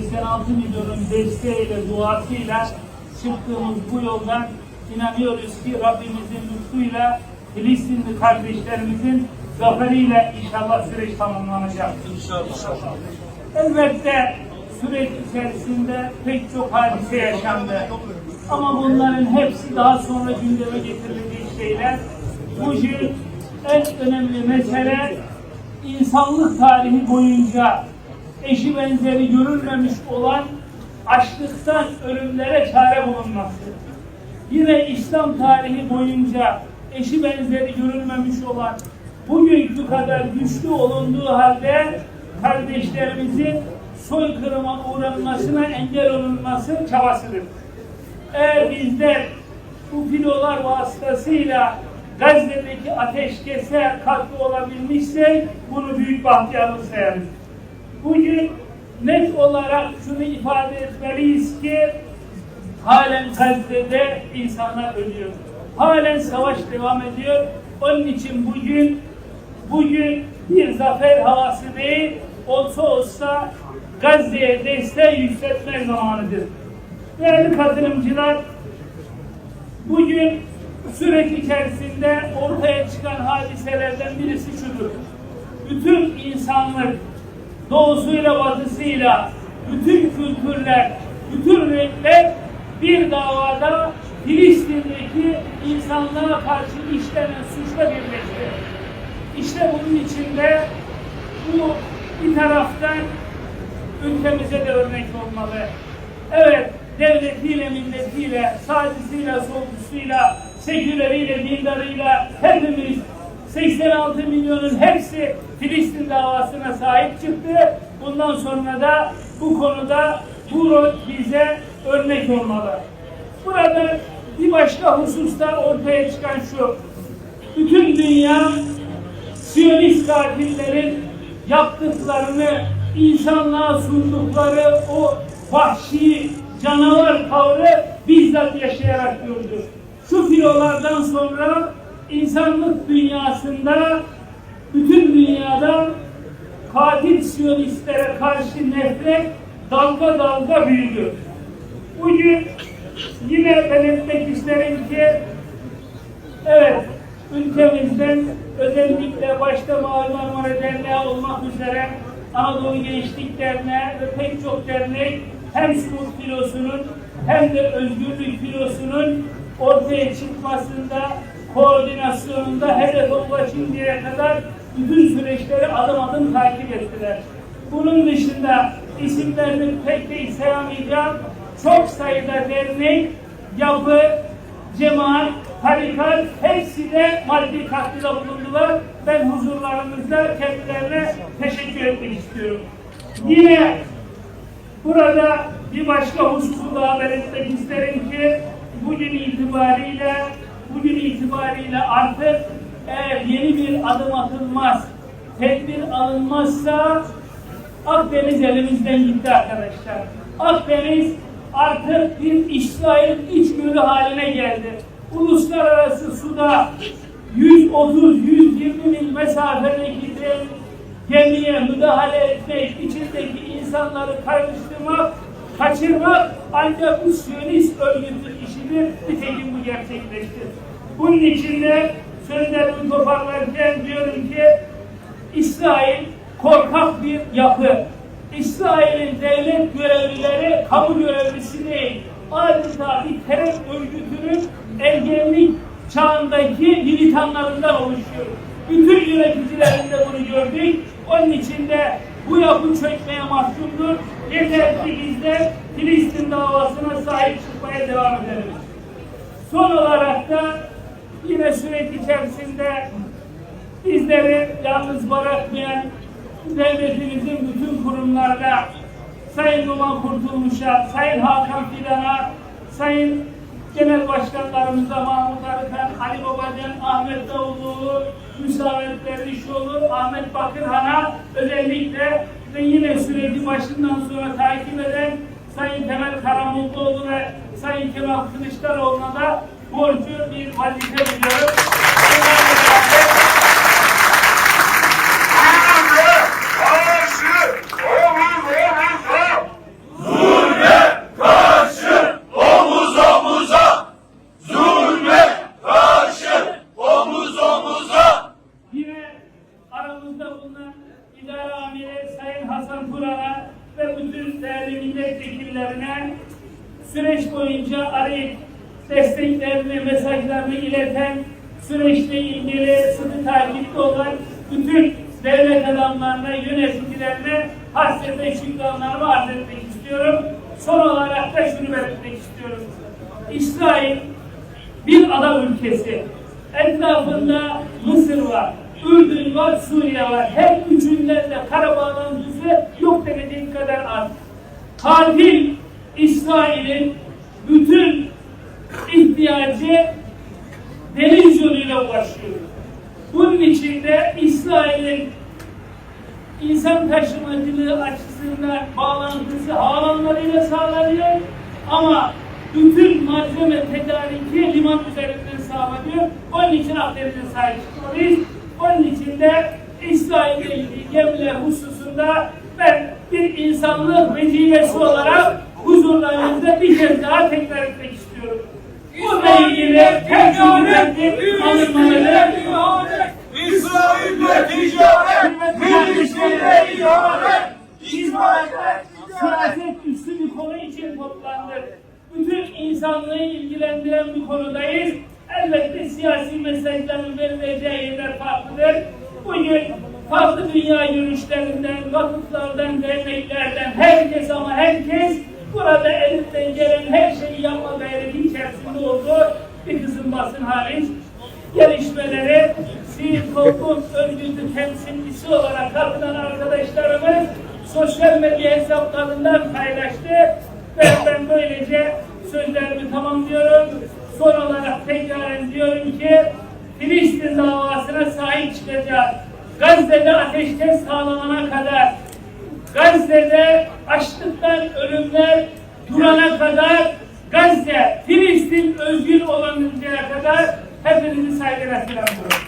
86 milyonun desteğiyle, duasıyla çıktığımız bu yoldan inanıyoruz ki Rabbimizin lütfuyla Filistinli kardeşlerimizin zaferiyle inşallah süreç tamamlanacak. İnşallah. Elbette süreç içerisinde pek çok hadise yaşandı. Ama bunların hepsi daha sonra gündeme getirildiği şeyler. Bugün en önemli mesele insanlık tarihi boyunca eşi benzeri görülmemiş olan açlıktan ölümlere çare bulunması. Yine İslam tarihi boyunca eşi benzeri görülmemiş olan bugünkü kadar güçlü olunduğu halde kardeşlerimizin soykırıma uğranmasına engel olunması çabasıdır. Eğer bizler bu filolar vasıtasıyla Gazze'deki ateşkese katkı olabilmişsek bunu büyük bahtiyarlık sayarız. Bugün net olarak şunu ifade etmeliyiz ki halen Gazze'de insanlar ölüyor. Halen savaş devam ediyor. Onun için bugün bugün bir zafer havası değil, olsa olsa Gazze'ye desteği yükseltme zamanıdır. Değerli katılımcılar, bugün süreç içerisinde ortaya çıkan hadiselerden birisi şudur. Bütün insanlık doğusuyla batısıyla, bütün kültürler, bütün renkler bir davada Filistin'deki insanlığa karşı işlenen suçla birleşti. İşte bunun içinde bu bir taraftan ülkemize de örnek olmalı. Evet, devletiyle, milletiyle, sağcısıyla, solcusuyla, seküleriyle, dindarıyla hepimiz 86 milyonun hepsi Filistin davasına sahip çıktı. Bundan sonra da bu konuda bu bize örnek olmalı. Burada bir başka hususta ortaya çıkan şu. Bütün dünya Siyonist katillerin yaptıklarını, insanlığa sundukları o vahşi canavar tavrı bizzat yaşayarak gördü. Şu filolardan sonra insanlık dünyasında, bütün dünyada katil siyonistlere karşı nefret dalga dalga büyüdü. Bugün yine belirtmek isterim ki Evet, ülkemizden özellikle başta Marmara Derneği olmak üzere Anadolu Gençlik Derneği ve pek çok dernek hem Sumut filosunun hem de özgürlük filosunun ortaya çıkmasında, koordinasyonunda hedefe ulaşıncaya kadar bütün süreçleri adım adım takip ettiler. Bunun dışında isimlerini pek de sayamayacağım çok sayıda dernek, yapı, cemaat, tarikat hepsi de maddi katkıda bulundular. Ben huzurlarınızda kendilerine teşekkür etmek istiyorum. Yine burada bir başka hususu daha belirtmek isterim ki bugün itibariyle bugün itibariyle artık eğer yeni bir adım atılmaz, tedbir alınmazsa Akdeniz elimizden gitti arkadaşlar. Akdeniz artık bir İsrail iç gölü haline geldi. Uluslararası suda 130-120 mil mesafedeki de- gemiye müdahale etmek, içindeki insanları karıştırmak, kaçırmak ancak bu Siyonist örgütün işidir. Nitekim bu gerçekleşti. Bunun için de sözlerimi toparlarken diyorum ki İsrail korkak bir yapı. İsrail'in devlet görevlileri kamu görevlisi değil. Adeta bir terör örgütünün ergenlik çağındaki militanlarından oluşuyor. Bütün yöneticilerinde bunu gördük. Onun için de bu yapı çökmeye mahkumdur. Yeter ki bizler Filistin davasına sahip çıkmaya devam edelim. Son olarak da yine süreç içerisinde bizleri yalnız bırakmayan devletimizin bütün kurumlarına, Sayın Numan Kurtulmuş'a, Sayın Hakan Fidan'a, Sayın Genel Başkanlarımıza Mahmut Arıkan, Ali Babacan, Ahmet Davutoğlu, Müsavet Dervişoğlu, Ahmet Bakırhan'a özellikle ve yine süreci başından sonra takip eden Sayın Temel Karamurdoğlu ve Sayın Kemal Kılıçdaroğlu'na da borcu bir vazife biliyorum. Değerli milletvekillerine süreç boyunca arayıp desteklerini, mesajlarını ileten, süreçle ilgili sıkı takipte olan bütün devlet adamlarına, yöneticilerine hasrete şükranlarımı arz etmek istiyorum. Son olarak da şunu belirtmek istiyorum. İsrail bir ada ülkesi. Etrafında Mısır var, Ürdün var, Suriye var. Her üçünden de kara bağlantısı yok denecek kadar az. Katil İsrail'in bütün ihtiyacı deniz yoluyla ulaşıyor. Bunun için de İsrail'in insan taşımacılığı açısından bağlantısı havalanlarıyla sağlanıyor ama bütün malzeme tedariki liman üzerinden sağlanıyor. Onun için Akdeniz'e sahip çıkmalıyız. Onun için de İsrail'le ilgili gemiler hususunda ben bir insanlık vecibesi olarak huzurlarınızda bir kez daha tekrar etmek istiyorum. Bununla ilgili cumhuriyetin alınmaları İsrail'le ticaret, Filistin'le ihanet, İsrail'de siyaset üstü bir konu için toplandık. Bütün insanlığı ilgilendiren bir konudayız. Elbette siyasi mesajların verileceği yerler farklıdır. Bugün farklı dünya görüşlerinden, vakıflardan, derneklerden herkes ama herkes burada elinden gelen her şeyi yapma gayreti içerisinde oldu. Bir kısım basın hariç gelişmeleri sivil toplum örgütü temsilcisi olarak katılan arkadaşlarımız sosyal medya hesaplarından paylaştı ve ben böylece sözlerimi tamamlıyorum. Son olarak tekrar diyorum ki Filistin davasına sahip çıkacağız. Gazze'de ateşkes sağlanana kadar Gazze'de açlıktan ölümler durana kadar Gazze, Filistin özgür oluncaya kadar hepinizi saygıyla selamlıyorum.